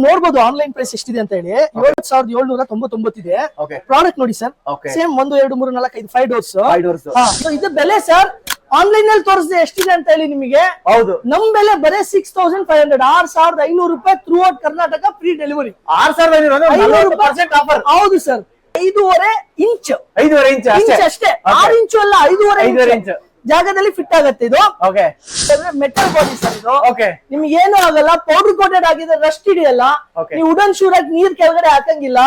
ನೋಡ್ಬೋದು online price ಎಷ್ಟಿದೆ ಅಂತ ಹೇಳಿ. ಏಳು ಸಾವಿರದ ಏಳ್ನೂರ ತೊಂಬತ್ತೊಂಬತ್ತಿದೆ ಪ್ರಾಡಕ್ಟ್ ನೋಡಿ ಸರ್ ಸೇಮ್ ಒಂದು ಎರಡು ಮೂರು ನಾಲ್ಕು ಐದು ಫೈವ್ ಡೋರ್ಸ್ ಇದು ಬೆಲೆ ಸರ್ ಆನ್ಲೈನ್ ಅಲ್ಲಿ ತೋರಿಸಿದೆ ಎಷ್ಟಿದೆ ಅಂತ ಹೇಳಿ ನಿಮಗೆ. ಹೌದು. ನಮ್ ಬೆಲೆ ಬರೀ ಸಿಕ್ಸ್ ತೌಸಂಡ್ ಫೈವ್ ಹಂಡ್ರೆಡ್ ಆರ್ ಸಾವಿರದ ಐನೂರು ರೂಪಾಯಿ throughout Karnataka free delivery ಆರ್ ಸಾವಿರದ ಐನೂರು ಪರ್ಸೆಂಟ್ ಆಫರ್ ಹೌದು ಸರ್ ಐದೂವರೆ ಇಂಚ್ ಐದುವರೆ ಇಂಚ್ ಅಷ್ಟೇ. ಆರ್ ಇಂಚು ಅಲ್ಲ ಐದೂವರೆ ಇಂಚ್ ಜಾಗದಲ್ಲಿ ಫಿಟ್ ಆಗತ್ತೆ ಇದು. ಮೆಟಲ್ ಬಾಡಿ ಸರ್ ಇದು. ನಿಮ್ಗೆ ಏನು ಆಗಲ್ಲ ಪೌಡರ್ ಕೋಟೆಡ್ ಆಗಿದೆ ರಸ್ಟ್ ಹಿಡಿಯಲ್ಲ. ನೀವು ಉಡನ್ ಶೂರಾಗಿ ನೀರ್ ಕೆಳಗಡೆ ಹಾಕಂಗಿಲ್ಲ.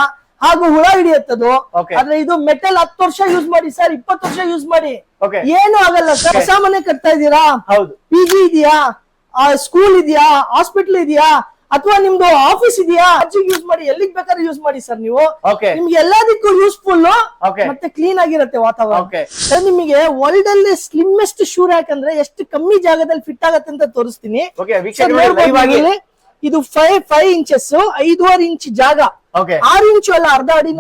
ಹಾಗೂ ಹುಳ ಹಿಡಿಯತ್ತದು. ಆದ್ರೆ ಇದು ಮೆಟಲ್ ಹತ್ತು ವರ್ಷ ಯೂಸ್ ಮಾಡಿ ಸರ್ ಇಪ್ಪತ್ತು ವರ್ಷ ಯೂಸ್ ಮಾಡಿ. ಏನು ಆಗಲ್ಲ ಸರ್ ಹೊಸ ಮನೆ ಕಟ್ತಾ ಇದೀರಾ ಹೌದು. ಪಿ ಜಿ ಇದೆಯಾ? ಸ್ಕೂಲ್ ಇದೆಯಾ? ಹಾಸ್ಪಿಟಲ್ ಇದೆಯಾ? ಅಥವಾ ನಿಮ್ದು ಆಫೀಸ್ ಇದೆಯಾ? ಅಜ್ಜಿ ಯೂಸ್ ಮಾಡಿ ಎಲ್ಲಿಗ್ ಬೇಕಾದ್ರೆ ಯೂಸ್ ಮಾಡಿ ಸರ್ ನೀವು. ನಿಮ್ಗೆ ಎಲ್ಲದಕ್ಕೂ ಯೂಸ್ಫುಲ್. ಮತ್ತೆ ಕ್ಲೀನ್ ಆಗಿರುತ್ತೆ ವಾತಾವರಣ. ನಿಮಗೆ ವರ್ಲ್ಡ್ ಅಲ್ಲಿ ಸ್ಲಿಮ್ಮೆಸ್ಟ್ ಶೂ ರ್ಯಾಕ್ ಅಂದ್ರೆ ಎಷ್ಟು ಕಮ್ಮಿ ಜಾಗದಲ್ಲಿ ಫಿಟ್ ಆಗತ್ತೆ ಅಂತ ತೋರಿಸ್ತೀನಿ. ಇದು ಫೈವ್ ಫೈವ್ ಇಂಚಸ್ ಐದುವರೆ ಇಂಚ್ ಜಾಗ. ಆರು ಇಂಚು ಅಲ್ಲ ಅರ್ಧ ಅಡಿ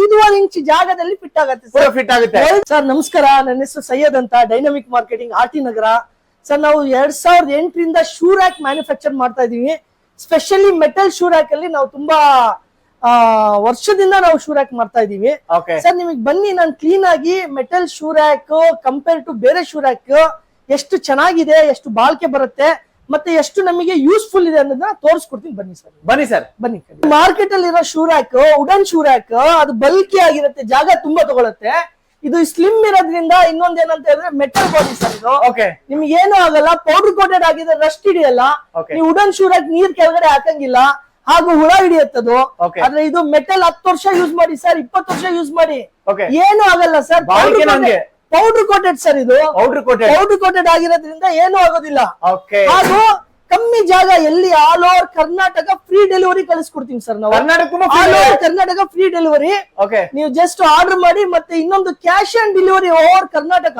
ಐದುವರೆ ಇಂಚ್ ಜಾಗದಲ್ಲಿ ಫಿಟ್ ಆಗತ್ತೆ ಸರ್ ಫಿಟ್ ಆಗುತ್ತೆ. ಸರ್ ನಮಸ್ಕಾರ. ನನ್ನ ಹೆಸರು ಸೈಯದ್ ಅಂತ dynamic marketing R T Nagar. Sir ನಾವು ಎರಡ್ ಸಾವಿರದ ಎಂಟರಿಂದ ಶೂ ರ್ಯಾಕ್ ಮ್ಯಾನುಫ್ಯಾಕ್ಚರ್ ಮಾಡ್ತಾ ಇದೀವಿ ಸ್ಪೆಷಲಿ ಮೆಟಲ್ ಶೂ ರ್ಯಾಕ್ ಅಲ್ಲಿ ನಾವು ತುಂಬಾ ವರ್ಷದಿಂದ ನಾವು ಶೂ ರ್ಯಾಕ್ ಮಾಡ್ತಾ ಇದೀವಿ ಸರ್ ನಿಮಗೆ ಬನ್ನಿ ನಾನು ಕ್ಲೀನ್ ಆಗಿ metal shoe rack rack compare to ಬೇರೆ ಶೂ ರ್ಯಾಕ್ ಎಷ್ಟು ಚೆನ್ನಾಗಿದೆ ಎಷ್ಟು ಬಾಳ್ಕೆ ಬರುತ್ತೆ ಮತ್ತೆ ಎಷ್ಟು ನಮಗೆ ಯೂಸ್ಫುಲ್ ಇದೆ ಅನ್ನೋದನ್ನ ತೋರಿಸ್ಕೊಡ್ತೀನಿ. ಬನ್ನಿ ಸರ್ ಬನ್ನಿ ಸರ್ ಬನ್ನಿ ಮಾರ್ಕೆಟ್ ಅಲ್ಲಿ ಇರೋ ಶೂ ರ್ಯಾಕ್ ಶೂ ರ್ಯಾಕ್ ಅದು ಬಲ್ಕಿ ಆಗಿರುತ್ತೆ ಜಾಗ ತುಂಬಾ ತಗೊಳುತ್ತೆ. ಇದು ಸ್ಲಿಮ್ ಇರೋದ್ರಿಂದ ಇನ್ನೊಂದ್ ಏನಂತ ಹೇಳಿದ್ರೆ ಮೆಟಲ್ ಬಾಡಿ ಸರ್ ಇದು. ಓಕೆ ನಿಮ್ಗೆ ಏನು ಆಗಲ್ಲ ಪೌಡರ್ ಕೋಟೆಡ್ ಆಗಿದೆ ರಸ್ಟ್ ಹಿಡಿಯಲ್ಲ. ನೀವು ಉಡನ್ ಶೂರ್ ಆಗಿ ನೀರ್ ಕೆಳಗಡೆ ಹಾಕಂಗಿಲ್ಲ. ಹಾಗೂ ಹುಳ ಹಿಡಿಯತ್ತದು. ಆದ್ರೆ ಇದು ಮೆಟಲ್ ಹತ್ತು ವರ್ಷ ಯೂಸ್ ಮಾಡಿ ಸರ್ ಇಪ್ಪತ್ತು ವರ್ಷ ಯೂಸ್ ಮಾಡಿ. ಓಕೆ ಏನು ಆಗಲ್ಲ ಸರ್. ಪೌಡರ್ ಕೋಟೆಡ್ ಸರ್ ಇದು. ಪೌಡರ್ ಕೋಟೆ ಪೌಡರ್ ಕೋಟೆಡ್ ಆಗಿರೋದ್ರಿಂದ ಏನು ಆಗೋದಿಲ್ಲ. ಓಕೆ ಹಾಗೂ ಕಮ್ಮಿ ಜಾಗ ಎಲ್ಲಿ all over Karnataka free delivery ಕಳಿಸ್ಕೊಡ್ತೀನಿ ಸರ್ ನಾವು. ಕರ್ನಾಟಕಕ್ಕೂ all over Karnataka free delivery okay ನೀವು ಜಸ್ಟ್ ಆರ್ಡರ್ ಮಾಡಿ ಮತ್ತೆ ಇನ್ನೊಂದು cash on delivery over Karnataka.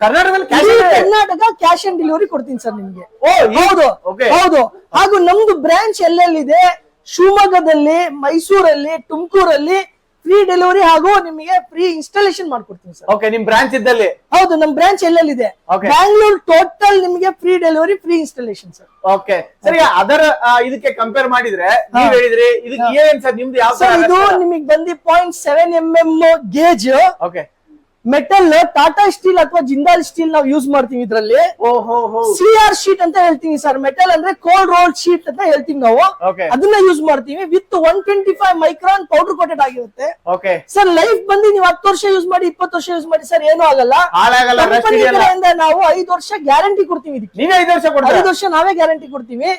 Karnataka cash on delivery ಕೊಡ್ತೀನಿ ಸರ್ ನಿಮ್ಗೆ. ಓ ಹೌದು. ಹೌದು. ಹಾಗೂ ನಮ್ದು ಬ್ರಾಂಚ್ ಎಲ್ಲೆಲ್ಲಿದೆ? ಶಿವಮೊಗ್ಗದಲ್ಲಿ ಮೈಸೂರಲ್ಲಿ ತುಮಕೂರಲ್ಲಿ. ಫ್ರೀ ಡೆಲಿವರಿ ಹಾಗೂ ನಿಮಗೆ ಫ್ರೀ ಇನ್ಸ್ಟಾಲೇಷನ್ ಮಾಡ್ಕೊಡ್ತೀನಿ ಸರ್ ಓಕೆ ನಿಮ್ ಬ್ರಾಂಚ್ ಇದ್ದಲ್ಲಿ? ಹೌದು ನಮ್ ಬ್ರಾಂಚ್ ಎಲ್ಲೆಲ್ಲಿದೆ? Okay. ಬ್ಯಾಂಗ್ಳೂರ್ ಟೋಟಲ್ ನಿಮಗೆ free delivery free installation sir okay ಸರಿ ಅದರ ಆ, ಇದಕ್ಕೆ ಕಂಪೇರ್ ಮಾಡಿದ್ರೆ ನೀವ್ ಹೇಳಿದ್ರಿ ಇದಕ್ಕೆ ಏನ್ ಸರ್ ನಿಮ್ದು ಯಾವ ಸರ್ ಇದು ನಿಮಗೆ ಬಂದು point seven M M gauge okay metal Tata steel ಅಥವಾ ಜಿಂದಾಲ್ ಸ್ಟೀಲ್ ನಾವು ಯೂಸ್ ಮಾಡ್ತೀವಿ ಇದ್ರಲ್ಲಿ. ಸಿ ಆರ್ ಶೀಟ್ ಅಂತ ಹೇಳ್ತೀವಿ ಸರ್ ಮೆಟಲ್ ಅಂದ್ರೆ ಕೋಲ್ಡ್ ರೋಲ್ ಶೀಟ್ ಅಂತ ಹೇಳ್ತೀವಿ ನಾವು. ಅದನ್ನ ಯೂಸ್ ಮಾಡ್ತೀವಿ. With one twenty five micron powder coated ಆಗಿರುತ್ತೆ. ಓಕೆ ಸರ್ ಲೈಫ್ ಬಂದು ನೀವು ಹತ್ತು ವರ್ಷ ಯೂಸ್ ಮಾಡಿ ಇಪ್ಪತ್ತು ವರ್ಷ ಯೂಸ್ ಮಾಡಿ ಸರ್ ಏನು ಆಗಲ್ಲ. ನಾವು ಐದು ವರ್ಷ ಗ್ಯಾರಂಟಿ ಕೊಡ್ತೀವಿ ಇದಕ್ಕೆ. ಐದು ವರ್ಷ ನಾವೇ ಗ್ಯಾರಂಟಿ ಕೊಡ್ತೀವಿ.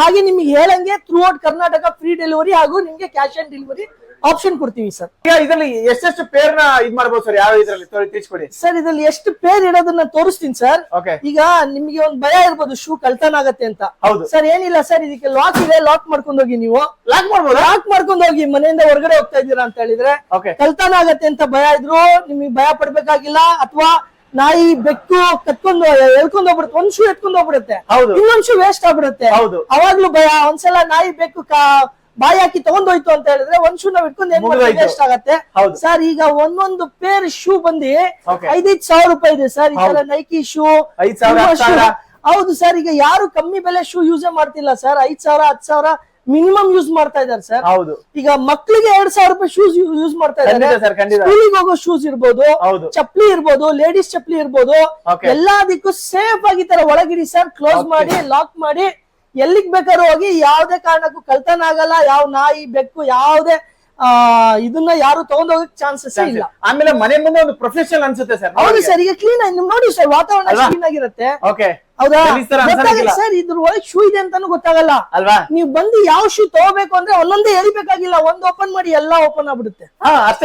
ಹಾಗೆ ನಿಮ್ಗೆ ಹೇಳಂಗೆ throughout Karnataka free delivery ಹಾಗೂ ನಿಮ್ಗೆ ಕ್ಯಾಶ್ ಆನ್ ಡೆಲಿವರಿ ಆಪ್ಷನ್ ಕೊಡ್ತೀವಿ ಸರ್ ಈಗ ಇದ್ರಲ್ಲಿ ಎಷ್ಟೆಷ್ಟು ಪೇರ್ನ ಇದ್ ಮಾಡ್ಬೋದು ಸರ್ ಯಾವ ಇದ್ರಲ್ಲಿ ತೊಳಿ ತಿಳಿಸ್ಕೊಡಿ. ಸರ್ ಇದ್ರಲ್ಲಿ ಎಷ್ಟು ಪೇರ್ ಇಡೋದನ್ನ ತೋರಿಸ್ತೀನಿ ಸರ್ ಓಕೆ ಈಗ ನಿಮ್ಗೆ ಒಂದು ಭಯ ಇರ್ಬೋದು ಶೂ ಕಳ್ತನ ಆಗತ್ತೆ ಅಂತ. ಹೌದು. ಸರ್ ಏನಿಲ್ಲ ಸರ್ ಇದಕ್ಕೆ ಲಾಕ್ ಇದೆ ಲಾಕ್ ಮಾಡ್ಕೊಂಡು ಹೋಗಿ ನೀವು. ಲಾಕ್ ಮಾಡ್ಬೋದು? ಲಾಕ್ ಮಾಡ್ಕೊಂಡು ಹೋಗಿ ಮನೆಯಿಂದ ಹೊರಗಡೆ ಹೋಗ್ತಾ ಇದ್ದೀರಾ ಅಂತ ಹೇಳಿದ್ರೆ ಓಕೆ ಕಳ್ತನ ಆಗತ್ತೆ ಅಂತ ಭಯ ಇದ್ರು ನಿಮಗೆ ಭಯ ಪಡ್ಬೇಕಾಗಿಲ್ಲ ಅಥವಾ ನಾಯಿ ಬೆಕ್ಕು ಕತ್ಕೊಂಡು ಎಳ್ಕೊಂಡ್ ಹೋಗ್ಬಿಡುತ್ತೆ ಒಂದ್ ಶೂ ಎತ್ಕೊಂಡ್ ಹೋಗ್ಬಿಡುತ್ತೆ. ಹೌದು. ಇನ್ನೊಂದ್ ಶೂ ವೇಸ್ಟ್ ಆಗ್ಬಿಡುತ್ತೆ. ಹೌದು. ಅವಾಗ್ಲೂ ಭಯ ಒಂದ್ಸಲ ನಾಯಿ ಬೆಕ್ಕು ಬಾಯಿ ಹಾಕಿ ತಗೊಂಡೋಯ್ತು ಅಂತ ಹೇಳಿದ್ರೆ ಒಂದ್ ಶೂ ನಾವ್ ಇಟ್ಕೊಂಡು ಏನ್ ವೇಸ್ಟ್ ಆಗತ್ತೆ. ಸರ್ ಈಗ ಒಂದೊಂದು ಪೇರ್ ಶೂ ಬಂದು ಐದೈದು ಸಾವಿರ ರೂಪಾಯಿ ಇದೆ ಸರ್ ಈ ತರ ನೈಕಿ ಶೂ ಹೌದು ಸರ್ ಈಗ ಯಾರು ಕಮ್ಮಿ ಬೆಲೆ ಶೂ ಯೂಸೇ ಮಾಡ್ತಿಲ್ಲ ಸರ್ ಐದ್ ಸಾವಿರ ಹತ್ತು ಸಾವಿರ ಮಿನಿಮಮ್ ಯೂಸ್ ಮಾಡ್ತಾ ಇದಾರೆ ಸರ್ ಹೌದು. ಈಗ ಮಕ್ಕಳಿಗೆ ಎರಡ್ ಸಾವಿರ ರೂಪಾಯಿ ಶೂಸ್ ಯೂಸ್ ಮಾಡ್ತಾ ಇದ್ದಾರೆ. ಸ್ಕೂಲಿಗೆ ಹೋಗೋ ಶೂಸ್ ಇರ್ಬೋದು ಚಪ್ಲಿ ಚಪ್ಪಲಿ ಇರ್ಬೋದು ಲೇಡೀಸ್ ಚಪ್ಪಲಿ ಇರ್ಬೋದು ಎಲ್ಲಾದಿಕ್ಕೂ ಎಲ್ಲದಕ್ಕೂ ಸೇಫ್ ಆಗಿ ತರ ಒಳಗಿರಿ ಸರ್ ಕ್ಲೋಸ್ ಮಾಡಿ ಲಾಕ್ ಮಾಡಿ ಎಲ್ಲಿಗ್ ಬೇಕಾದ್ರೂ ಹೋಗಿ ಯಾವ್ದೇ ಕಾರಣಕ್ಕೂ ಕಲ್ತನ ಆಗಲ್ಲ ಯಾವ ನಾಯಿ ಬೆಕ್ಕು ಯಾವ್ದೇ ಆ ಇದನ್ನ ಯಾರು ತಗೊಂಡೋಗಕ್ ಚಾನ್ಸಸ್ ಇಲ್ಲ. ಆಮೇಲೆ ಮನೆ ಮುಂದೆ ಒಂದು ಪ್ರೊಫೆಷನ್ ಅನ್ಸುತ್ತೆ ಸರ್. ಹೌದು ಸರ್ ಈಗ ಕ್ಲೀನ್ ಆಗಿ ನೋಡಿ ಸರ್ ವಾತಾವರಣ ಕ್ಲೀನ್ ಆಗಿರುತ್ತೆ. ಹೌದಾ. ಸರ್ ಇದ್ರ ಒಳಗೆ ಶೂ ಇದೆ ಅಂತಾನು ಗೊತ್ತಾಗಲ್ಲ. ಅಲ್ವಾ? ನೀವು ಬಂದು ಯಾವ ಶೂ ತಗೋಬೇಕು ಅಂದ್ರೆ ಒಂದೊಂದೇ ಎಳಿಬೇಕಾಗಿಲ್ಲ. ಒಂದ್ ಓಪನ್ ಮಾಡಿ ಎಲ್ಲಾ ಓಪನ್ ಆಗ್ಬಿಡುತ್ತೆ.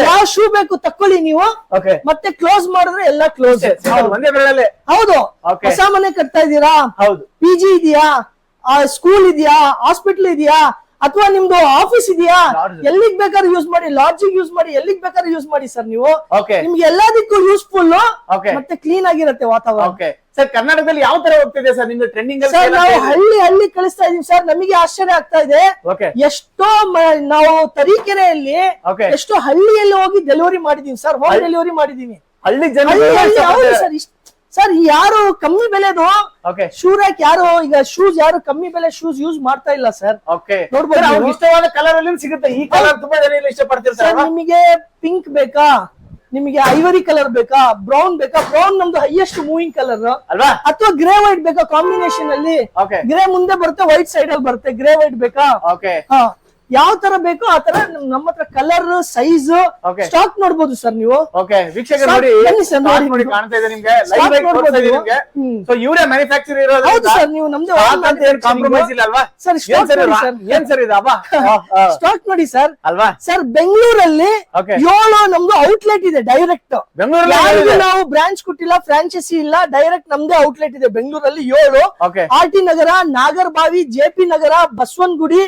ಯಾವ ಶೂ ಬೇಕು ತಕ್ಕೊಳ್ಳಿ ನೀವು. ಓಕೆ ಮತ್ತೆ ಕ್ಲೋಸ್ ಮಾಡಿದ್ರೆ ಎಲ್ಲ ಕ್ಲೋಸ್ ಹೌದು. ಹೊಸ ಮನೆ ಕಟ್ತಾ ಇದೀರಾ ಹೌದು. ಪಿ ಜಿ ಇದೆಯಾ? ಸ್ಕೂಲ್ ಇದೆಯಾ? ಹಾಸ್ಪಿಟಲ್ ಇದೆಯಾ? ಅಥವಾ ನಿಮ್ದು ಆಫೀಸ್ ಇದೆಯಾ. ಎಲ್ಲಿಗ್ ಬೇಕಾದ್ರೂ ಯೂಸ್ ಮಾಡಿ ಲಾಡ್ಜಿಗ್ ಯೂಸ್ ಮಾಡಿ ಎಲ್ಲಿಗ್ ಬೇಕಾದ್ರೂ ಯೂಸ್ ಮಾಡಿ ಸರ್ ನೀವು. ನಿಮ್ಗೆ ಎಲ್ಲದಕ್ಕೂ ಯೂಸ್ಫುಲ್. ಮತ್ತೆ ಕ್ಲೀನ್ ಆಗಿರುತ್ತೆ ವಾತಾವರಣ. ಸರ್ ಕರ್ನಾಟಕದಲ್ಲಿ ಯಾವ ತರ ಹೋಗ್ತಿದೆ ಸರ್ ನಿಮ್ದು ಟ್ರೆಂಡಿಂಗ್ ಸರ್ ನಾವು ಹಳ್ಳಿ ಹಳ್ಳಿ ಕಳಿಸ್ತಾ ಇದೀವಿ ಸರ್ ನಮಗೆ ಆಶ್ಚರ್ಯ ಆಗ್ತಾ ಇದೆ. ಎಷ್ಟೋ ನಾವು ತರೀಕೆರೆಯಲ್ಲಿ ಎಷ್ಟೋ ಹಳ್ಳಿಯಲ್ಲಿ ಹೋಗಿ ಡೆಲಿವರಿ ಮಾಡಿದೀವಿ ಸರ್ ಹೋಮ್ ಡೆಲಿವರಿ ಮಾಡಿದೀವಿ. ಹಳ್ಳಿ ಜನ ಸರ್ ಇಷ್ಟ್ ಸರ್ ಯಾರು ಕಮ್ಮಿ ಬೆಲೆದು ಓಕೆ ಶೂ ರ್ಯಾಕ್ ಯಾರು? ಈಗ ಶೂಸ್ ಯಾರು ಕಮ್ಮಿ ಬೆಲೆ ಶೂಸ್ ಯೂಸ್ ಮಾಡ್ತಾ ಇಲ್ಲ ಸರ್ ಓಕೆ ನೋಡ್ಬೋದು ಅವ್ರಿಗೆ ಇಷ್ಟವಾದ ಕಲರ್ ಅಲ್ಲಿ ಸಿಗುತ್ತೆ. ಈ ಕಲರ್ ತುಂಬಾ ಜನ ಸರ್ ನಿಮಗೆ ಪಿಂಕ್ ಬೇಕಾ? ನಿಮಗೆ ಐವರಿ ಕಲರ್ ಬೇಕಾ? ಬ್ರೌನ್ ಬೇಕಾ? ಬ್ರೌನ್ ನಮ್ದು ಹೈಯೆಸ್ಟ್ ಮೂವಿಂಗ್ ಕಲರ್ ಅಲ್ವಾ? ಅಥವಾ ಗ್ರೇ ವೈಟ್ ಬೇಕಾ ಕಾಂಬಿನೇಷನ್ ಅಲ್ಲಿ? ಗ್ರೇ ಮುಂದೆ ಬರುತ್ತೆ ವೈಟ್ ಸೈಡ್ ಅಲ್ಲಿ ಬರುತ್ತೆ. ಗ್ರೇ ವೈಟ್ ಬೇಕಾ? ಓಕೆ ಹಾ. ಯಾವ ತರ ಬೇಕೋ ಆ ತರ ನಮ್- ನಮ್ಮ ಹತ್ರ ಕಲರ್ ಸೈಜ್ ಸ್ಟಾಕ್ ನೋಡ್ಬೋದು ಸರ್ ನೀವು. ಓಕೆ ವೀಕ್ಷಕರು Start ನೋಡಿ ಕಾಣ್ತಾ ಇದೆ ನಿಮಗೆ ಲೈವ್ ಆಗಿ ತೋರಿಸ್ತಾ ಇದೆ ನೀವು. So hmm. ಇವರೇ ಮ್ಯಾನುಫ್ಯಾಕ್ಚರ್ ಹೌದು ಸರ್ ನೀವು ನಮ್ದು stock ಅಂತ ಏನ್ ಕಾಂಪ್ರಮೈಸ್ ಇಲ್ಲ ಅಲ್ವಾ ಸರ್ sir. ಏನ್ ಸರ್ ಇದು ಅಬ್ಬಾ? ಸ್ಟಾಕ್ ನೋಡಿ ಸರ್ ಅಲ್ವಾ? ಸರ್ ಬೆಂಗಳೂರಲ್ಲಿ. ಏಳು ನಮ್ದು ಔಟ್ಲೆಟ್ ಇದೆ ಡೈರೆಕ್ಟ್ ಬೆಂಗಳೂರಲ್ಲಿ ನಾವು ಬ್ರಾಂಚ್ ಕೊಟ್ಟಿಲ್ಲ ಫ್ರಾಂಚೈಸಿ ಇಲ್ಲ ಡೈರೆಕ್ಟ್ ನಮ್ದೇ ಔಟ್ಲೆಟ್ ಇದೆ ಬೆಂಗಳೂರಲ್ಲಿ ಏಳು. R T Nagar Nagarbhavi J P Nagar Basavanagudi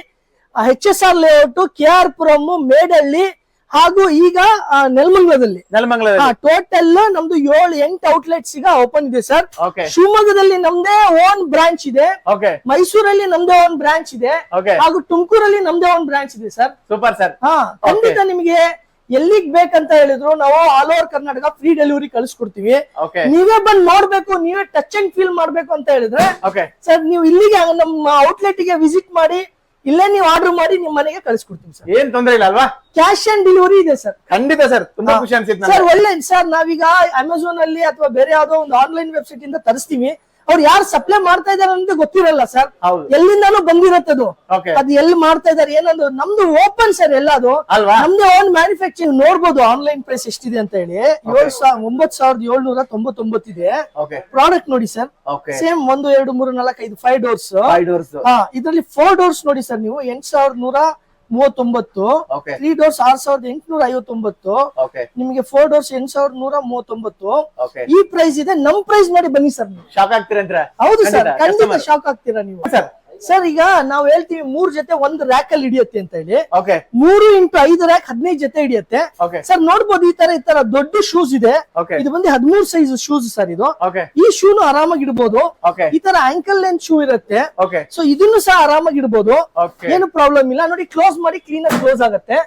H S R layout K R Puram Medahalli ಹಾಗೂ ಈಗ ನೆಲಮಂಗಲದಲ್ಲಿ ನೆಲಮಂಗಲದಲ್ಲಿ ಟೋಟಲ್ ನಮ್ದು ಏಳು ಎಂಟು ಔಟ್ಲೆಟ್ಸ್ ಈಗ ಓಪನ್ ಇದೆ ಸರ್ ಶಿವಮೊಗ್ಗದಲ್ಲಿ ನಮ್ದೇ ಓನ್ ಬ್ರಾಂಚ್ ಇದೆ. ಮೈಸೂರಲ್ಲಿ ನಮ್ದೇ ಓನ್ ಬ್ರಾಂಚ್ ಇದೆ. ಹಾಗೂ ತುಮಕೂರಲ್ಲಿ ನಮ್ದೇ ಓನ್ ಬ್ರಾಂಚ್ ಇದೆ ಸರ್ ಸೂಪರ್ ಸರ್ ಹಾ ಖಂಡಿತ ನಿಮಗೆ ಎಲ್ಲಿಗ್ ಬೇಕಂತ ಹೇಳಿದ್ರು ನಾವು all over Karnataka free delivery ಕಳಿಸ್ಕೊಡ್ತೀವಿ. ಓಕೆ ನೀವೇ ಬಂದ್ ನೋಡ್ಬೇಕು ನೀವೇ ಟಚ್ ಅಂಡ್ ಫೀಲ್ ಮಾಡ್ಬೇಕು ಅಂತ ಹೇಳಿದ್ರೆ ಸರ್ ನೀವು ಇಲ್ಲಿಗೆ ನಮ್ಮ ಔಟ್ಲೆಟ್ಗೆ ವಿಸಿಟ್ ಮಾಡಿ ಇಲ್ಲೇ ನೀವು ಆರ್ಡರ್ ಮಾಡಿ ನಿಮ್ ಮನೆಗೆ ಕಳಿಸ್ಕೊಡ್ತೀವಿ ಸರ್. ಏನ್ ತೊಂದ್ರೆ ಇಲ್ಲ ಅಲ್ವಾ? ಕ್ಯಾಶ್ ಆನ್ ಡೆಲಿವರಿ ಇದೆ ಸರ್. ಖಂಡಿತ ಸರ್ ತುಂಬಾ ಖುಷಿ ಅನ್ಸಿತ್ತು ಸರ್ ಒಳ್ಳೆ ಸರ್ ನಾವೀಗ ಅಮೆಝಾನ್ ಅಲ್ಲಿ ಅಥವಾ ಬೇರೆ ಯಾವ್ದೋ ಒಂದು ಆನ್ಲೈನ್ ವೆಬ್ಸೈಟ್ ಇಂದ ತರಿಸ್ತೀವಿ. ಅವ್ರು ಯಾರು ಸಪ್ಲೈ ಮಾಡ್ತಾ ಇದಾರೆ ಅಂತ ಗೊತ್ತಿರಲ್ಲ ಸರ್ ಎಲ್ಲಿಂದಾನು ಬಂದಿರತ್ತೆ ಅದು. ಅದು ಎಲ್ಲಿ ಮಾಡ್ತಾ ಇದಾರೆ ಏನಂದ್ರೆ ನಮ್ದು ಓಪನ್ ಸರ್ ಎಲ್ಲ ಅದು. ನಮ್ದು ಓನ್ ಮ್ಯಾನುಫ್ಯಾಕ್ಚರಿಂಗ್ ನೋಡ್ಬೋದು ಆನ್ಲೈನ್ ಪ್ರೈಸ್ ಎಷ್ಟಿದೆ ಅಂತ ಹೇಳಿ. ಏಳು ಸಾವಿರ ಒಂಬತ್ ಸಾವಿರದ ಏಳ್ನೂರ ತೊಂಬತ್ತೊಂಬತ್ತಿದೆ ಪ್ರಾಡಕ್ಟ್ ನೋಡಿ ಸರ್ ಸೇಮ್ ಒಂದು ಎರಡು ಮೂರು ನಾಲ್ಕು ಐದು ಫೈವ್ ಡೋರ್ಸ್ ಇದರಲ್ಲಿ ಫೋರ್ ಡೋರ್ಸ್ ನೋಡಿ ಸರ್ ನೀವು. ಎಂಟ್ ಸಾವಿರದ ನೂರ ಮೂವತ್ತೊಂಬತ್ತು. ತ್ರೀ ಡೋರ್ಸ್ ಆರ್ ಸಾವಿರದ ಎಂಟುನೂರ ಐವತ್ತೊಂಬತ್ತು. ನಿಮಗೆ ಫೋರ್ ಡೋರ್ಸ್ ಎಂಟ್ ಸಾವಿರದ ನೂರ ಮೂವತ್ತೊಂಬತ್ತು. ಈ ಪ್ರೈಸ್ ಇದೆ ನಮ್ ಪ್ರೈಸ್ ನೋಡಿ ಬನ್ನಿ ಸರ್ ಶಾಕ್ ಆಗ್ತೀರಾ ಹೌದು ಸರ್ ಖಂಡಿತ, ಖಂಡಿತ ಶಾಕ್ ಆಗ್ತೀರಾ ನೀವು. ಸರ್ ಸರ್ ಈಗ ನಾವ್ ಹೇಳ್ತೀವಿ ಮೂರ್ ಜೊತೆ ಒಂದ್ ರ್ಯಾಕ್ ಅಲ್ಲಿ ಹಿಡಿಯುತ್ತೆ ಅಂತ ಹೇಳಿ. ಓಕೆ ಮೂರು ಇಂಟು ಐದು ರ್ಯಾಕ್ ಹದಿನೈದು ಜೊತೆ ಹಿಡಿಯುತ್ತೆ. ಓಕೆ ಸರ್ ನೋಡ್ಬೋದು ಈ ತರ ಈ ತರ ದೊಡ್ಡ ಶೂಸ್ ಇದೆ. ಓಕೆ ಇದು ಬಂದು ಹದಿಮೂರ್ ಸೈಜ್ ಶೂಸ್ ಸರ್ ಇದು. ಓಕೆ ಈ ಶೂನು ಆರಾಮಾಗಿ ಇಡಬಹುದು ಓಕೆ ಈ ತರ ಆಂಕಲ್ ಲೆಂತ್ ಶೂ ಇರುತ್ತೆ. ಓಕೆ ಸೊ ಇದನ್ನು ಸಹ ಆರಾಮಾಗಿ ಇಡಬಹುದು ಏನು ಪ್ರಾಬ್ಲಮ್ ಇಲ್ಲ. ನೋಡಿ ಕ್ಲೋಸ್ ಮಾಡಿ ಕ್ಲೀನ್ ಆಗಿ ಕ್ಲೋಸ್ ಆಗುತ್ತೆ.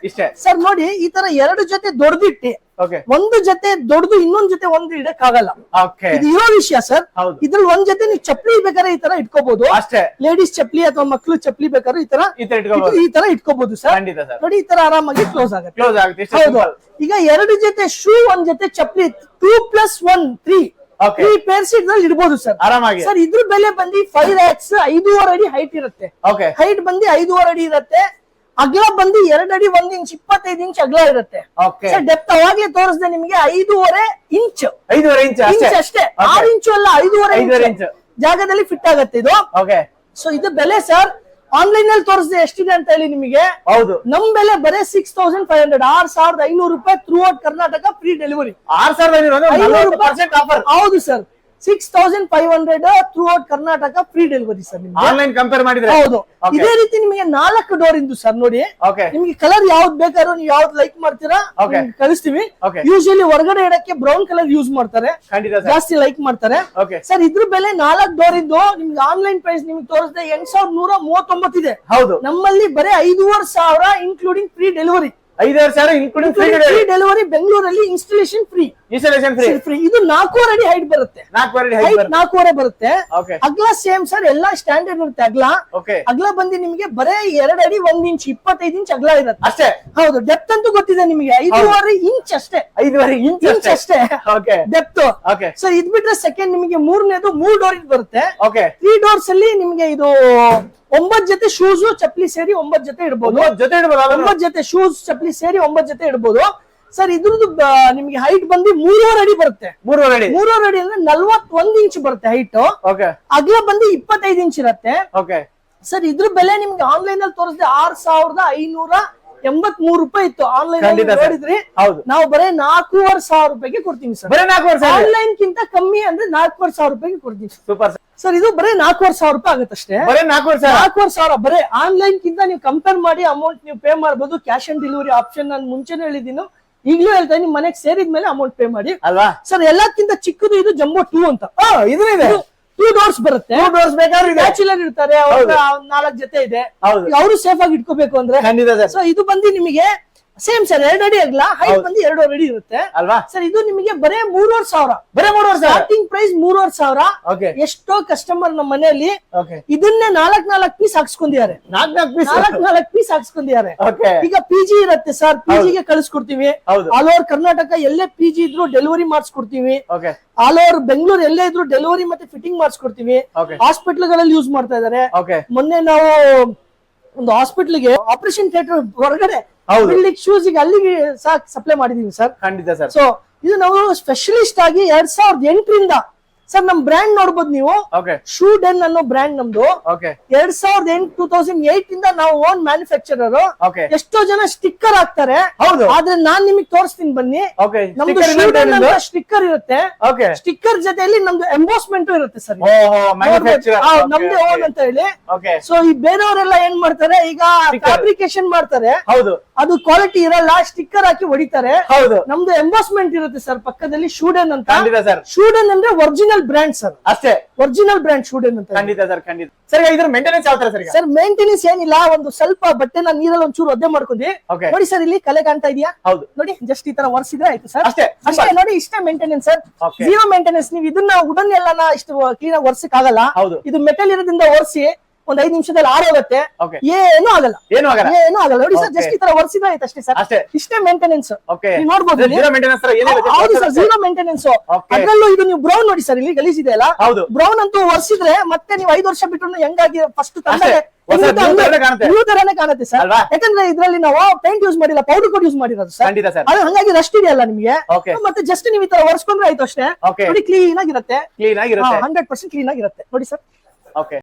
ಸರ್ ನೋಡಿ ಈ ತರ ಎರಡು ಜೊತೆ ದೊಡ್ಡದಿಟ್ಟಿ ಓಕೆ ಒಂದು ಜೊತೆ ದೊಡ್ಡದು ಇನ್ನೊಂದ್ ಜೊತೆ ಒಂದು ಇಡಕ್ ಆಗಲ್ಲ ಓಕೆ ಇದು ಇರೋ ವಿಷಯ ಸರ್. ಇದ್ರಲ್ಲಿ ಒಂದ್ ಜೊತೆ ನೀವು ಚಪ್ಪಲಿ ಬೇಕಾದ್ರೆ ಈ ತರ ಇಟ್ಕೋಬಹುದು ಅಷ್ಟೇ. ಲೇಡೀಸ್ ಚಪ್ಲಿ ಅಥವಾ ಮಕ್ಳು ಚಪ್ಲಿ ಬೇಕಾದ್ರೆ ಈ ತರ ಈ ತರ ಇಟ್ಕೋಬಹುದು ಈ ತರ ಇಟ್ಕೋಬಹುದು ಸರ್. ನೋಡಿ ಈ ತರ ಆರಾಮಾಗಿ ಕ್ಲೋಸ್ ಆಗುತ್ತೆ. ಕ್ಲೋಸ್ ಹೌದು. ಈಗ ಎರಡು ಜೊತೆ ಶೂ ಒಂದ್ ಜೊತೆ ಚಪ್ಲಿ two plus one three okay three ಇದ್ರಲ್ಲಿ ಇಡ್ಬೋದು ಸರ್. ಆರಾಮಾಗಿ. ಸರ್ ಇದ್ರ ಬೆಲೆ ಬಂದು ಫೈವ್ ಲ್ಯಾಕ್ಸ್ ಐದೂವರೆ ಅಡಿ ಹೈಟ್ ಇರುತ್ತೆ. ಓಕೆ ಹೈಟ್ ಬಂದು ಐದೂವರೆ ಅಡಿ ಇರುತ್ತೆ. ಅಗಲ ಬಂದು ಎರಡ್ ಅಡಿ ಒಂದ್ ಇಂಚ್ ಇಪ್ಪತ್ತೈದು ಇಂಚ್ ಅಗಲ ಇರುತ್ತೆ. ಓಕೆ ಸರ್ ಡೆಪ್ತ್ ಅವಾಗ್ಲೇ ತೋರಿಸಿದೆ ನಿಮಗೆ ಐದೂವರೆ ಇಂಚ್ ಐದೂವರೆ ಇಂಚ್ ಇಂಚ್ ಅಷ್ಟೇ. ಆರು ಇಂಚು ಅಲ್ಲ ಐದೂವರೆ ಇಂಚ್ ಜಾಗದಲ್ಲಿ ಫಿಟ್ ಆಗತ್ತೆ ಇದು. ಓಕೆ ಸೊ ಇದು ಬೆಲೆ ಸರ್ ಆನ್ಲೈನ್ ಅಲ್ಲಿ ತೋರಿಸಿದೆ ಎಷ್ಟಿದೆ ಅಂತ ಹೇಳಿ ನಿಮಗೆ. ಹೌದು. ನಮ್ ಬೆಲೆ ಬರೀ ಸಿಕ್ಸ್ ತೌಸಂಡ್ ಫೈವ್ ಹಂಡ್ರೆಡ್ ಆರ್ ಸಾವಿರದ ಐನೂರು ರೂಪಾಯಿ throughout Karnataka free delivery ಆರ್ ಸಾವಿರದ ಐನೂರು ರೂಪಾಯಿ ಹೌದು sir six thousand five hundred throughout Karnataka free delivery sir online compare ಮಾಡಿದ್ರೆ? ಹೌದು. ಇದೇ ರೀತಿ ನಿಮಗೆ ನಾಲ್ಕು ಡೋರ್ ಇಂದು ಸರ್ ನೋಡಿ. ನಿಮ್ಗೆ ಕಲರ್ ಯಾವ್ದು ಬೇಕಾದ್ರೂ ನೀವು ಯಾವ್ದು ಲೈಕ್ ಮಾಡ್ತೀರಾ. ಕಳಿಸ್ತೀವಿ. ಯೂಶಲಿ ಹೊರಗಡೆ ಇಡಕ್ಕೆ ಬ್ರೌನ್ ಕಲರ್ ಯೂಸ್ ಮಾಡ್ತಾರೆ. ಜಾಸ್ತಿ ಲೈಕ್ ಮಾಡ್ತಾರೆ. ಸರ್ ಇದ್ರ ಬೆಲೆ ನಾಲ್ಕು ಡೋರ್ ಇದ್ದು ನಿಮ್ಗೆ ಆನ್ಲೈನ್ ಪ್ರೈಸ್ ನಿಮ್ಗೆ ತೋರಿಸಿದೆ ಎಂಟ್ ಸಾವಿರದ ನೂರ ಮೂವತ್ತೊಂಬತ್ತಿದೆ ಹೌದು. ನಮ್ಮಲ್ಲಿ ಬರೀ ಐದೂವರೆ ಸಾವಿರ ಇನ್ಕ್ಲೂಡಿಂಗ್ ಫ್ರೀ ಡೆಲಿವರಿ ಐದಾರು ಸಾವಿರ ಇನ್ಕ್ಲೂಡಿಂಗ್ ಫ್ರೀ ಡೆಲಿವರಿ ಬೆಂಗಳೂರಲ್ಲಿ installation free installation free free ಇದು ನಾಲ್ಕೂವರೆ ಅಡಿ ಹೈಟ್ ಬರುತ್ತೆ. ನಾಲ್ಕು ಹೈಟ್ ನಾಲ್ಕೂವರೆ ಬರುತ್ತೆ. ಓಕೆ ಅಗ್ಲ ಸೇಮ್ ಸರ್ ಎಲ್ಲಾ ಸ್ಟ್ಯಾಂಡರ್ಡ್ ಇರುತ್ತೆ ಅಗ್ಲ. ಓಕೆ ಅಗ್ಲ ಬಂದು ನಿಮಗೆ ಬರೇ ಎರಡ್ ಅಡಿ ಒಂದ್ ಇಂಚ್ ಇಪ್ಪತ್ತೈದು ಇಂಚ್ ಅಗ್ಲ ಇರುತ್ತೆ. ಅಷ್ಟೇ? ಹೌದು ಡೆಪ್ತ್ ಅಂತೂ ಗೊತ್ತಿದೆ ನಿಮಗೆ. ಐದೂವರೆ ಇಂಚ್ ಅಷ್ಟೇ. ಐದುವರೆ ಇಂಚ್ ಇಂಚ್ ಅಷ್ಟೇ. ಓಕೆ ಡೆಪ್ತ್ ಓಕೆ ಸರ್ ಇದ್ ಬಿಟ್ರೆ ಸೆಕೆಂಡ್ ನಿಮಗೆ ಮೂರನೇದು ಮೂರ್ ಡೋರ್ ಬರುತ್ತೆ. ಓಕೆ ತ್ರೀ ಡೋರ್ಸ್ ಅಲ್ಲಿ ನಿಮಗೆ ಇದು ಒಂಬತ್ ಜೊತೆ ಶೂಸ್ ಚಪ್ಪಲಿ ಸೇರಿ ಒಂಬತ್ ಜೊತೆ ಇಡಬಹುದು ಜೊತೆ ಇಡ್ಬೋದು ಅದನ್ನು ಒಂಬತ್ ಜೊತೆ ಶೂಸ್ ಚಪ್ಪಲಿ ಸೇರಿ ಒಂಬತ್ ಜೊತೆ ಇಡ್ಬೋದು. ಸರ್ ಇದ್ರದ್ದು ನಿಮ್ಗೆ ಹೈಟ್ ಬಂದು ಮೂರುವರೆ ಅಡಿ ಬರುತ್ತೆ. ಮೂರುವರೆ ಅಡಿ. ಮೂರುವರೆ ಅಡಿ ಅಂದ್ರೆ ನಲ್ವತ್ತೊಂದು ಇಂಚ್ ಬರುತ್ತೆ ಹೈಟ್ ಓಕೆ ಅಗಲ ಬಂದು ಇಪ್ಪತ್ತೈದು ಇಂಚ್ ಇರುತ್ತೆ. ಓಕೆ ಸರ್ ಇದ್ರ ಬೆಲೆ ನಿಮ್ಗೆ ಆನ್ಲೈನ್ ಅಲ್ಲಿ ತೋರಿಸಿದೆ ಆರ್ ಸಾವಿರದ ಐನೂರ ಎಂಬತ್ ಮೂರು ರೂಪಾಯಿ ಇತ್ತು. ಆನ್ಲೈನ್ ನೋಡಿದ್ರಿ. ಹೌದು. ನಾವು ಬರೀ ನಾಲ್ಕೂವರೆ ಸಾವಿರ ರೂಪಾಯಿಗೆ ಕೊಡ್ತೀವಿ ಸರ್. ಬರೀ ಆನ್ಲೈನ್ ಕಿಂತ ಕಮ್ಮಿ ಅಂದ್ರೆ ನಾಲ್ಕೂವರೆ ಸಾವಿರ ರೂಪಾಯಿಗೆ ಕೊಡ್ತೀವಿ ಸೂಪರ್ ಸರ್. ಇದು ಬರೀ ನಾಲ್ಕೂವರೆ ಸಾವಿರ ರೂಪಾಯಿ ಆಗುತ್ತಷ್ಟೇ. ಬರೀ ನಾಲ್ಕೂವರೆ ಸಾವಿರ. ನಾಲ್ಕೂವರೆ ಸಾವಿರ ಬರೀ ಆನ್ಲೈನ್ ಕಿಂತ ನೀವು ಕಂಪೇರ್ ಮಾಡಿ ಅಮೌಂಟ್ ನೀವು ಪೇ ಮಾಡಬಹುದು ಕ್ಯಾಶ್ ಆನ್ ಡೆಲಿವರಿ ಆಪ್ಷನ್ ನಾನು ಮುಂಚೆನೆ ಹೇಳಿದ್ದೀನಿ. ಈಗಲೂ ಹೇಳ್ತಾ ನಿಮ್ ಮನೆಗೆ ಸೇರಿದ್ಮೇಲೆ ಅಮೌಂಟ್ ಪೇ ಮಾಡಿ. ಅಲ್ವಾ? ಸರ್ ಎಲ್ಲಕ್ಕಿಂತ ಚಿಕ್ಕದು ಇದು ಜಂಬೋ ಟೂ ಅಂತ. ಇದು. ಟೂ ಡೋರ್ಸ್ ಬರುತ್ತೆ. ಡೋರ್ಸ್ ಬೇಕಾದ್ರೆ ಬ್ಯಾಚುಲರ್ ಇರ್ತಾರೆ ಅವ್ರ ನಾಲ್ಕು ಜೊತೆ ಇದೆ. ಅವರು ಸೇಫ್ ಆಗಿ ಇಟ್ಕೋಬೇಕು ಅಂದ್ರೆ. ಸೊ ಇದು ಬಂದು ನಿಮಗೆ ಸೇಮ್ ಸರ್ ಎರಡು ಅಡಿ ಅಗಲ ಹೈಟ್. ಬಂದು ಎರಡೂವರೆ ಅಡಿ ಇರುತ್ತೆ. ಅಲ್ವಾ? ಸರ್ ಇದು ನಿಮಗೆ ಬರೇ ಮೂರುವರೆ ಸಾವಿರ. ಬರೇ ಮೂರುವರೆ ಸ್ಟಾರ್ಟಿಂಗ್ ಪ್ರೈಸ್ ಮೂರುವರೆ ಸಾವಿರ. ಓಕೆ ಎಷ್ಟೋ ಕಸ್ಟಮರ್ ನಮ್ಮ ಮನೆಯಲ್ಲಿ ಓಕೆ ಇದನ್ನೇ ನಾಲ್ಕ್ ನಾಲ್ಕ್ ಪೀಸ್ ಹಾಕ್ಸ್ಕೊಂಡಿದ್ದಾರೆ. ನಾಲ್ಕ್ ನಾಲ್ಕು ಪೀಸ್ ನಾಲ್ಕ್ ನಾಲ್ಕ್ ಪೀಸ್ ಹಾಕ್ಸ್ಕೊಂಡಿದ್ದಾರೆ. ಈಗ ಪಿ ಜಿ ಇರುತ್ತೆ ಸರ್ ಪಿ ಜಿಗೆ ಕಳಿಸ್ಕೊಡ್ತೀವಿ. ಆಲ್ ಓವರ್ ಕರ್ನಾಟಕ ಎಲ್ಲೇ ಪಿ ಜಿ ಇದ್ರು ಡೆಲಿವರಿ ಮಾಡಿಸ್ಕೊಡ್ತೀವಿ. ಓಕೆ ಆಲ್ ಓವರ್ ಬೆಂಗಳೂರು ಎಲ್ಲೇ ಇದ್ರು ಡೆಲಿವರಿ ಮತ್ತೆ ಫಿಟ್ಟಿಂಗ್ ಮಾಡಿಸ್ಕೊಡ್ತೀವಿ. ಹಾಸ್ಪಿಟಲ್ಗಳಲ್ಲಿ ಹಾಸ್ಪಿಟಲ್ಗಳಲ್ಲಿ ಯೂಸ್ ಮಾಡ್ತಾ ಇದಾರೆ ಓಕೆ ಮೊನ್ನೆ ನಾವು ಒಂದು ಹಾಸ್ಪಿಟಲ್ಗೆ ಆಪರೇಷನ್ ಥಿಯೇಟರ್ ಹೊರಗಡೆ ಬಿಲ್ಡಿಂಗ್ ಶೂಸ್ ಈಗ ಅಲ್ಲಿಗೆ ಸಾಕ್ ಸಪ್ಲೈ ಮಾಡಿದೀವಿ ಸರ್. ಖಂಡಿತ ಸರ್. ಸೊ ಇದು ನಾವು ಸ್ಪೆಷಲಿಸ್ಟ್ ಆಗಿ ಎರಡ್ ಸಾವಿರದ ಎಂಟರಿಂದ ಸರ್ ನಮ್ ಬ್ರ್ಯಾಂಡ್ ನೋಡ್ಬೋದು ನೀವು. ಶೂ ಡೆನ್ ಅನ್ನೋ ಬ್ರ್ಯಾಂಡ್ ನಮ್ದು. ಎರಡ್ ಸಾವಿರದ ಎಂಟು ಟೂ ತೌಸಂಡ್ ಏಟ್ ಇಂದ ನಾವು ಓನ್ ಮ್ಯಾನುಫ್ಯಾಕ್ಚರರ್ ಎಷ್ಟೋ ಜನ ಸ್ಟಿಕ್ಕರ್ ಹಾಕ್ತಾರೆ. ಹೌದು. ಆದ್ರೆ ನಾನ್ ನಿಮಗೆ ತೋರಿಸ್ತೀನಿ ಬನ್ನಿ. ನಮ್ದು ಸ್ಟಿಕ್ಕರ್ ಇರುತ್ತೆ. ಸ್ಟಿಕ್ಕರ್ ಜೊತೆಯಲ್ಲಿ ನಮ್ದು ಎಂಬೋಸ್ಮೆಂಟ್ ಇರುತ್ತೆ ಸರ್. ನಮ್ದು ಓನ್ ಅಂತ ಹೇಳಿ. ಸೊ ಈ ಬೇರೆಯವರೆಲ್ಲ ಏನ್ ಮಾಡ್ತಾರೆ? ಈಗ. ಫ್ಯಾಬ್ರಿಕೇಶನ್ ಮಾಡ್ತಾರೆ. ಹೌದು. ಅದು ಕ್ವಾಲಿಟಿ ಇರಲ್ಲ ಸ್ಟಿಕ್ಕರ್ ಹಾಕಿ ಹೊಡಿತಾರೆ. ಹೌದು. ನಮ್ದು ಎಂಬೋಸ್ಮೆಂಟ್ ಇರುತ್ತೆ ಸರ್ ಪಕ್ಕದಲ್ಲಿ ಶೂಡನ್ ಅಂತ. ಶೂಡನ್ ಅಂದ್ರೆ ಒರಿಜಿನಲ್ ಬ್ರ್ಯಾಂಡ್ ಸರ್ ಅಷ್ಟೇ. ಒರಿಜಿನಲ್ ಬ್ರ್ಯಾಂಡ್ ಶೂಡ್ ಅಂತ ಖಂಡಿತ ಸರ್ ಖಂಡಿತ. ಸರ್ ಇದ್ರ ಮೇಂಟೆನೆನ್ಸ್ ಯಾವ ತರ ಸರ್ ಸರ್ ಮೇಂಟೆನೆನ್ಸ್ ಏನಿಲ್ಲ ಒಂದು ಸ್ವಲ್ಪ ಬಟ್ಟೆನ ನೀರಲ್ಲಿ ಒಂಚೂರು ಒದ್ದೆ ಮಾಡ್ಕೊಂಡಿ. ನೋಡಿ ಸರ್ ಇಲ್ಲಿ ಕಲೆ ಕಾಣ್ತಾ ಇದೆಯಾ? ಹೌದು. ನೋಡಿ ಜಸ್ಟ್ ಈ ತರ ಒರೆಸಿದ್ರೆ ಆಯ್ತು ಸರ್ ಅಷ್ಟೇ ಅಷ್ಟೇ ನೋಡಿ ಇಷ್ಟೇ ಮೇಂಟೆನೆನ್ಸ್ ಸರ್ ಜೀರೋ ಮೇಂಟೆನೆನ್ಸ್ ನೀವು ಇದನ್ನ ಉಡನ್ ಎಲ್ಲ ಇಷ್ಟು ಕ್ಲೀನ್ ಆಗಿ ಒರ್ಸಕ್ ಆಗಲ್ಲ ಹೌದು. ಇದು ಮೆಟಲ್ ಇರೋದ್ರಿಂದ ಒರೆಸಿ ಒಂದ್ ಐದ್ ನಿಮಿಷದಲ್ಲಿ ಆರೋಗುತ್ತೆ ಏನು ಆಗಲ್ಲ. ಏನು ಆಗಲ್ಲ. ಏನು ಆಗಲ್ಲ. ನೋಡಿ ಸರ್. ಜಸ್ಟ್ ಈ ತರ ವರ್ಷ ಆಯ್ತು ಅಷ್ಟೇ ಸರ್. ಅಷ್ಟೇ. ಇಷ್ಟೇ ಮೇಂಟೆನೆನ್ಸ್ ನೋಡ್ಬೋದು ಹೌದು ಸರ್ ಜೀರೋ ಮೇಂಟೆನೆನ್ಸ್ ಅದರಲ್ಲೂ ಇದು ನೀವು ಬ್ರೌನ್ ನೋಡಿ ಸರ್ ಇಲ್ಲಿ ಗಲೀಜಿದೆ ಅಲ್ಲ? ಹೌದು. ಬ್ರೌನ್ ಅಂತೂ ವರ್ಷಿದ್ರೆ ಮತ್ತೆ ನೀವು ಐದು ವರ್ಷ ಬಿಟ್ಟು ಹೆಂಗಾಗಿ ಫಸ್ಟ್ ತಂದ್ರೆ ತರನೇ ಕಾಣುತ್ತೆ. ಸರ್. ಅಲ್ವಾ? ಯಾಕಂದ್ರೆ ಇದ್ರಲ್ಲಿ ನಾವು ಪೇಂಟ್ ಯೂಸ್ ಮಾಡಿಲ್ಲ ಪೌಡರ್ ಕೂಡ ಯೂಸ್ ಮಾಡಿರೋದು ಸರ್. ಅದು ಹಂಗಾಗಿ ರಸ್ಟ್ ಇದೆಯಲ್ಲ ನಿಮಗೆ. ಓಕೆ ಮತ್ತೆ ಜಸ್ಟ್ ನೀವು ಈ ತರ ಒರೆಸ್ಕೊಂಡ್ರೆ ಆಯ್ತು ಅಷ್ಟೇ. ಓಕೆ ನೋಡಿ ಕ್ಲೀನ್ ಆಗಿರುತ್ತೆ. ಕ್ಲೀನ್ ಆಗಿರುತ್ತೆ. ಹಂಡ್ರೆಡ್ ಪರ್ಸೆಂಟ್ ಕ್ಲೀನ್ ಆಗಿರುತ್ತೆ. ನೋಡಿ ಸರ್. ಓಕೆ